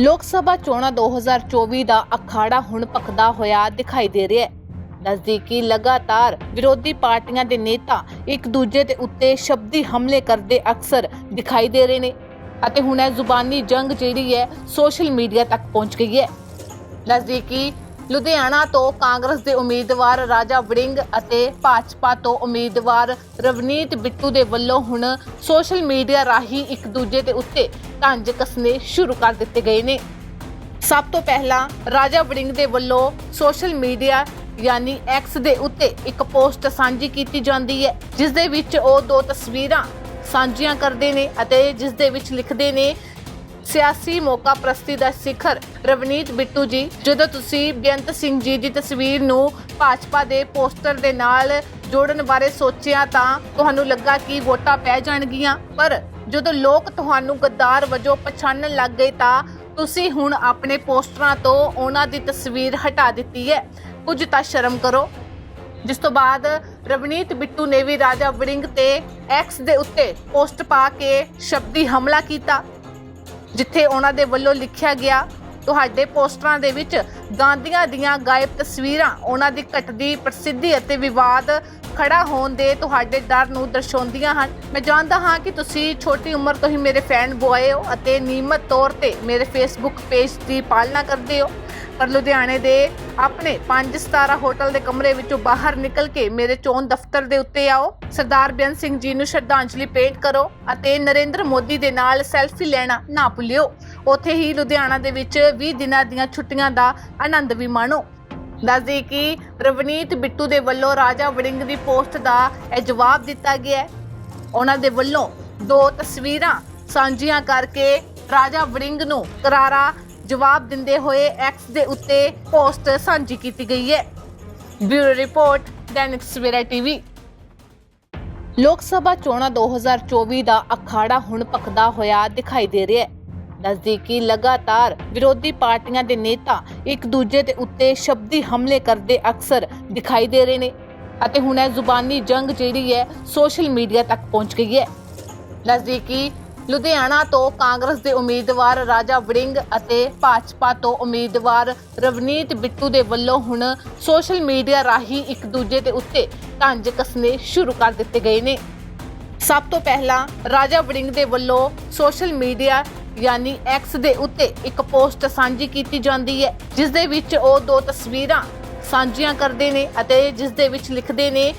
ਲੋਕ ਸਭਾ ਚੋਣਾਂ 2024 ਦਾ ਅਖਾੜਾ ਹੁਣ ਪੱਕਦਾ ਹੋਇਆ ਦਿਖਾਈ ਦੇ ਰਿਹਾ ਹੈ। ਨਜ਼ਦੀਕੀ ਲਗਾਤਾਰ ਵਿਰੋਧੀ ਪਾਰਟੀਆਂ ਦੇ ਨੇਤਾ ਇੱਕ ਦੂਜੇ ਦੇ ਉੱਤੇ ਸ਼ਬਦੀ ਹਮਲੇ ਕਰਦੇ ਅਕਸਰ ਦਿਖਾਈ ਦੇ ਰਹੇ ਨੇ ਅਤੇ ਹੁਣ ਇਹ ਜ਼ੁਬਾਨੀ ਜੰਗ ਜਿਹੜੀ ਹੈ ਸੋਸ਼ਲ ਮੀਡੀਆ ਤੱਕ ਪਹੁੰਚ ਗਈ ਹੈ। ਨਜ਼ਦੀਕੀ ਲੁਧਿਆਣਾ ਤੋਂ ਕਾਂਗਰਸ ਦੇ ਉਮੀਦਵਾਰ ਰਾਜਾ ਵੜਿੰਗ ਅਤੇ ਭਾਜਪਾ ਤੋਂ ਉਮੀਦਵਾਰ ਰਵਨੀਤ ਬਿੱਟੂ ਦੇ ਵੱਲੋਂ ਹੁਣ ਸੋਸ਼ਲ ਮੀਡੀਆ ਰਾਹੀਂ ਇੱਕ ਦੂਜੇ ਦੇ ਉੱਤੇ ਤੰਜ ਕੱਸਣੇ ਸ਼ੁਰੂ ਕਰ ਦਿੱਤੇ ਗਏ ਨੇ। ਸਭ ਤੋਂ ਪਹਿਲਾਂ ਰਾਜਾ ਵੜਿੰਗ ਦੇ ਵੱਲੋਂ ਸੋਸ਼ਲ ਮੀਡੀਆ ਯਾਨੀ ਐਕਸ ਦੇ ਉੱਤੇ ਇੱਕ ਪੋਸਟ ਸਾਂਝੀ ਕੀਤੀ ਜਾਂਦੀ ਹੈ, ਜਿਸ ਦੇ ਵਿੱਚ ਉਹ ਦੋ ਤਸਵੀਰਾਂ ਸਾਂਝੀਆਂ ਕਰਦੇ ਨੇ ਅਤੇ ਜਿਸ ਦੇ ਵਿੱਚ ਲਿਖਦੇ ਨੇ ਸਿਆਸੀ ਮੌਕਾ ਪ੍ਰਸਤੀ ਦਾ ਸਿਖਰ। ਰਵਨੀਤ ਬਿੱਟੂ ਜੀ, ਜਦੋਂ ਤੁਸੀਂ ਬੇਅੰਤ ਸਿੰਘ ਜੀ ਦੀ ਤਸਵੀਰ ਨੂੰ ਭਾਜਪਾ ਦੇ ਪੋਸਟਰ ਦੇ ਨਾਲ ਜੋੜਨ ਬਾਰੇ ਸੋਚਿਆ ਤਾਂ ਤੁਹਾਨੂੰ ਲੱਗਾ ਕਿ ਵੋਟਾਂ ਪੈ ਜਾਣਗੀਆਂ? ਪਰ ਜਦੋਂ ਲੋਕ ਤੁਹਾਨੂੰ ਗੱਦਾਰ ਵਜੋਂ ਪਛਾਣਨ ਲੱਗ ਗਏ ਤਾਂ ਤੁਸੀਂ ਹੁਣ ਆਪਣੇ ਪੋਸਟਰਾਂ ਤੋਂ ਉਹਨਾਂ ਦੀ ਤਸਵੀਰ ਹਟਾ ਦਿੱਤੀ ਹੈ। ਕੁਝ ਤਾਂ ਸ਼ਰਮ ਕਰੋ। ਜਿਸ ਤੋਂ ਬਾਅਦ ਰਵਨੀਤ ਬਿੱਟੂ ਨੇ ਵੀ ਰਾਜਾ ਵੜਿੰਗ ਤੇ ਐਕਸ ਦੇ ਉੱਤੇ ਪੋਸਟ ਪਾ ਕੇ ਸ਼ਬਦੀ ਹਮਲਾ ਕੀਤਾ। ਜਿੱਥੇ ਉਹਨਾਂ ਦੇ ਵੱਲੋਂ ਲਿਖਿਆ ਗਿਆ, ਤੁਹਾਡੇ ਪੋਸਟਰਾਂ ਦੇ ਵਿੱਚ ਗਾਂਧੀਆਂ ਦੀਆਂ ਗਾਇਬ ਤਸਵੀਰਾਂ, ਉਹਨਾਂ ਦੀ ਘਟਦੀ ਪ੍ਰਸਿੱਧੀ ਅਤੇ ਵਿਵਾਦ ਖੜਾ ਹੋਣ ਦੇ ਤੁਹਾਡੇ ਡਰ ਨੂੰ ਦਰਸਾਉਂਦੀਆਂ ਹਨ। ਮੈਂ ਜਾਣਦਾ ਹਾਂ ਕਿ ਤੁਸੀਂ ਛੋਟੀ ਉਮਰ ਤੋਂ ਹੀ ਮੇਰੇ ਫੈਨ ਬੁਆਏ ਹੋ ਅਤੇ ਨਿਯਮਤ ਤੌਰ ਤੇ ਮੇਰੇ ਫੇਸਬੁੱਕ ਪੇਜ ਦੀ ਪਾਲਣਾ ਕਰਦੇ ਹੋ। ਪਰ ਲੁਧਿਆਣੇ ਦੇ ਆਪਣੇ 5 ਸਤਾਰਾ ਹੋਟਲ ਦੇ ਕਮਰੇ ਵਿੱਚੋਂ ਬਾਹਰ ਨਿਕਲ ਕੇ ਮੇਰੇ ਚੋਣ ਦਫ਼ਤਰ ਦੇ ਉੱਤੇ ਆਓ। ਸਰਦਾਰ ਬੇਅੰਤ ਸਿੰਘ ਜੀ ਨੂੰ ਸ਼ਰਧਾਂਜਲੀ ਭੇਂਟ ਕਰੋ ਅਤੇ ਨਰਿੰਦਰ ਮੋਦੀ ਦੇ ਨਾਲ ਸੈਲਫੀ ਲੈਣਾ ਨਾ ਭੁੱਲਿਓ। ਉੱਥੇ ਹੀ ਲੁਧਿਆਣਾ ਦੇ ਵਿੱਚ 20 ਦਿਨਾਂ ਦੀਆਂ ਛੁੱਟੀਆਂ ਦਾ ਆਨੰਦ ਵੀ ਮਾਣੋ। ਦੱਸਦੇ ਕਿ ਰਵਨੀਤ ਬਿੱਟੂ ਦੇ ਵੱਲੋਂ ਰਾਜਾ ਵੜਿੰਗ ਦੀ ਪੋਸਟ ਦਾ ਇਹ ਜਵਾਬ ਦਿੱਤਾ ਗਿਆ ਹੈ। ਉਹਨਾਂ ਦੇ ਵੱਲੋਂ ਦੋ ਤਸਵੀਰਾਂ ਸਾਂਝੀਆਂ ਕਰਕੇ ਰਾਜਾ ਵੜਿੰਗ ਨੂੰ ਕਰਾਰਾ ਜਵਾਬ ਦਿੰਦੇ ਹੋਏ ਐਕਸ ਦੇ ਉੱਤੇ ਪੋਸਟ ਸਾਂਝੀ ਕੀਤੀ ਗਈ ਹੈ। Bureau report, Dainik Savera TV. Lok Sabha ਚੋਣਾਂ 2024 ਦਾ ਅਖਾੜਾ ਹੁਣ ਪੱਕਦਾ ਹੋਇਆ ਦਿਖਾਈ ਦੇ ਰਿਹਾ ਹੈ। ਨਜ਼ਦੀਕੀ ਲਗਾਤਾਰ ਵਿਰੋਧੀ ਪਾਰਟੀਆਂ ਦੇ ਨੇਤਾ ਇੱਕ ਦੂਜੇ ਦੇ ਉੱਤੇ ਸ਼ਬਦੀ ਹਮਲੇ ਕਰਦੇ ਅਕਸਰ ਦਿਖਾਈ ਦੇ ਰਹੇ ਨੇ ਅਤੇ ਹੁਣ ਇਹ ਜ਼ੁਬਾਨੀ ਜੰਗ ਜਿਹੜੀ ਹੈ ਸੋਸ਼ਲ ਮੀਡੀਆ ਤੱਕ ਪਹੁੰਚ ਗਈ ਹੈ। ਨਜ਼ਦੀਕੀ ਲੁਧਿਆਣਾ ਤੋਂ ਕਾਂਗਰਸ ਦੇ ਉਮੀਦਵਾਰ ਰਾਜਾ ਵੜਿੰਗ ਅਤੇ ਭਾਜਪਾ ਤੋਂ ਉਮੀਦਵਾਰ ਰਵਨੀਤ ਬਿੱਟੂ ਦੇ ਵੱਲੋਂ ਹੁਣ ਸੋਸ਼ਲ ਮੀਡੀਆ ਰਾਹੀਂ ਇੱਕ ਦੂਜੇ ਦੇ ਉੱਤੇ ਤੰਜ ਕੱਸਣੇ ਸ਼ੁਰੂ ਕਰ ਦਿੱਤੇ ਗਏ ਨੇ। ਸਭ ਤੋਂ ਪਹਿਲਾਂ ਰਾਜਾ ਵੜਿੰਗ ਦੇ ਵੱਲੋਂ ਸੋਸ਼ਲ ਮੀਡੀਆ ਯਾਨੀ ਐਕਸ ਦੇ ਉੱਤੇ ਇੱਕ ਪੋਸਟ ਸਾਂਝੀ ਕੀਤੀ ਜਾਂਦੀ ਹੈ, ਜਿਸ ਦੇ ਵਿੱਚ ਉਹ ਦੋ ਤਸਵੀਰਾਂ ਸਾਂਝੀਆਂ ਕਰਦੇ ਨੇ ਅਤੇ ਜਿਸ ਦੇ ਵਿੱਚ ਲਿਖਦੇ ਨੇ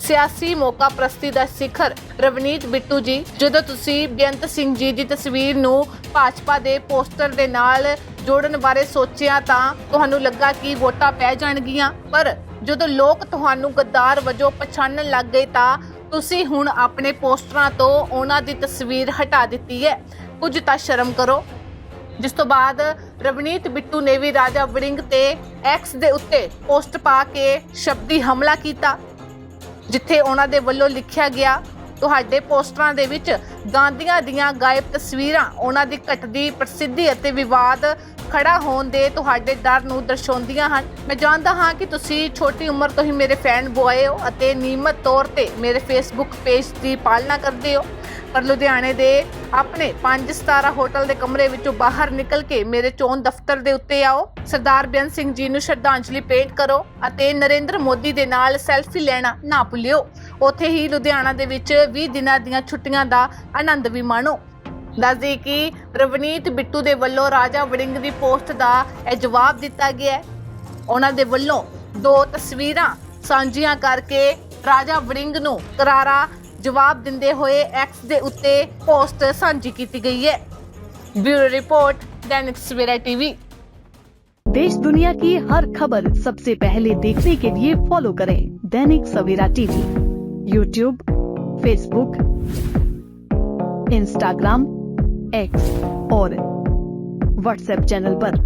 ਸਿਆਸੀ ਮੌਕਾ ਪ੍ਰਸਤੀ ਦਾ ਸਿਖਰ ਰਵਨੀਤ ਬਿੱਟੂ ਜੀ, ਜਦੋਂ ਤੁਸੀਂ ਬੇਅੰਤ ਸਿੰਘ ਜੀ ਦੀ ਤਸਵੀਰ ਨੂੰ ਭਾਜਪਾ ਦੇ ਪੋਸਟਰ ਦੇ ਨਾਲ ਜੋੜਨ ਬਾਰੇ ਸੋਚਿਆ ਤਾਂ ਤੁਹਾਨੂੰ ਲੱਗਾ ਕਿ ਵੋਟਾਂ ਪੈ ਜਾਣਗੀਆਂ। ਪਰ ਜਦੋਂ ਲੋਕ ਤੁਹਾਨੂੰ ਗੱਦਾਰ ਵਜੋਂ ਪਛਾਣਨ ਲੱਗ ਗਏ ਤਾਂ ਤੁਸੀਂ ਹੁਣ ਆਪਣੇ ਪੋਸਟਰਾਂ ਤੋਂ ਉਹਨਾਂ ਦੀ ਤਸਵੀਰ ਹਟਾ ਦਿੱਤੀ ਹੈ। ਕੁਝ ਤਾਂ ਸ਼ਰਮ ਕਰੋ। ਜਿਸ ਤੋਂ ਬਾਅਦ ਰਵਨੀਤ ਬਿੱਟੂ ਨੇ ਵੀ ਰਾਜਾ ਵੜਿੰਗ ਤੇ ਐਕਸ ਦੇ ਉੱਤੇ ਪੋਸਟ ਪਾ ਕੇ ਸ਼ਬਦੀ ਹਮਲਾ ਕੀਤਾ। ਜਿੱਥੇ ਉਹਨਾਂ ਦੇ ਵੱਲੋਂ ਲਿਖਿਆ ਗਿਆ, ਤੁਹਾਡੇ ਪੋਸਟਰਾਂ ਦੇ ਵਿੱਚ ਗਾਂਧੀਆਂ ਦੀਆਂ ਗਾਇਬ ਤਸਵੀਰਾਂ, ਉਹਨਾਂ ਦੀ ਘਟਦੀ ਪ੍ਰਸਿੱਧੀ ਅਤੇ ਵਿਵਾਦ ਖੜਾ ਹੋਣ ਦੇ ਤੁਹਾਡੇ ਡਰ ਨੂੰ ਦਰਸਾਉਂਦੀਆਂ ਹਨ। ਮੈਂ ਜਾਣਦਾ ਹਾਂ ਕਿ ਤੁਸੀਂ ਛੋਟੀ ਉਮਰ ਤੋਂ ਹੀ ਮੇਰੇ ਫੈਨ ਬੁਆਏ ਹੋ ਅਤੇ ਨਿਯਮਤ ਤੌਰ ਤੇ ਮੇਰੇ ਫੇਸਬੁੱਕ ਪੇਜ ਦੀ ਪਾਲਣਾ ਕਰਦੇ ਹੋ, ਪਰ ਲੁਧਿਆਣੇ ਦੇ ਆਪਣੇ 5 ਸਤਾਰਾ ਹੋਟਲ ਦੇ ਕਮਰੇ ਵਿੱਚੋਂ ਬਾਹਰ ਨਿਕਲ ਕੇ ਮੇਰੇ ਚੋਣ ਦਫ਼ਤਰ ਦੇ ਉੱਤੇ ਆਓ। ਸਰਦਾਰ ਬੇਅੰਤ ਸਿੰਘ ਜੀ ਨੂੰ ਸ਼ਰਧਾਂਜਲੀ ਭੇਂਟ ਕਰੋ ਅਤੇ ਨਰਿੰਦਰ ਮੋਦੀ ਦੇ ਨਾਲ ਸੈਲਫੀ ਲੈਣਾ ਨਾ ਭੁੱਲਿਓ। ਉੱਥੇ ਹੀ ਲੁਧਿਆਣਾ ਦੇ ਵਿੱਚ 20 ਦਿਨਾਂ ਦੀਆਂ ਛੁੱਟੀਆਂ ਦਾ ਆਨੰਦ ਵੀ ਮਾਣੋ। ਦੱਸਦੇ ਕਿ ਰਵਨੀਤ ਬਿੱਟੂ ਦੇ ਵੱਲੋਂ ਰਾਜਾ ਵੜਿੰਗ ਦੀ ਪੋਸਟ ਦਾ ਇਹ ਜਵਾਬ ਦਿੱਤਾ ਗਿਆ ਹੈ। ਉਹਨਾਂ ਦੇ ਵੱਲੋਂ ਦੋ ਤਸਵੀਰਾਂ ਸਾਂਝੀਆਂ ਕਰਕੇ ਰਾਜਾ ਵੜਿੰਗ ਨੂੰ ਕਰਾਰਾ ਜਵਾਬ ਦਿੰਦੇ ਹੋਏ ਐਕਸ ਦੇ ਉੱਤੇ ਪੋਸਟ ਸਾਂਝੀ ਕੀਤੀ ਗਈ ਹੈ bureau report Dainik Savera TV देश दुनिया की हर खबर सबसे पहले देखने के लिए फॉलो करें Dainik Savera TV YouTube Facebook Instagram X और व्हाट्सएप चैनल पर।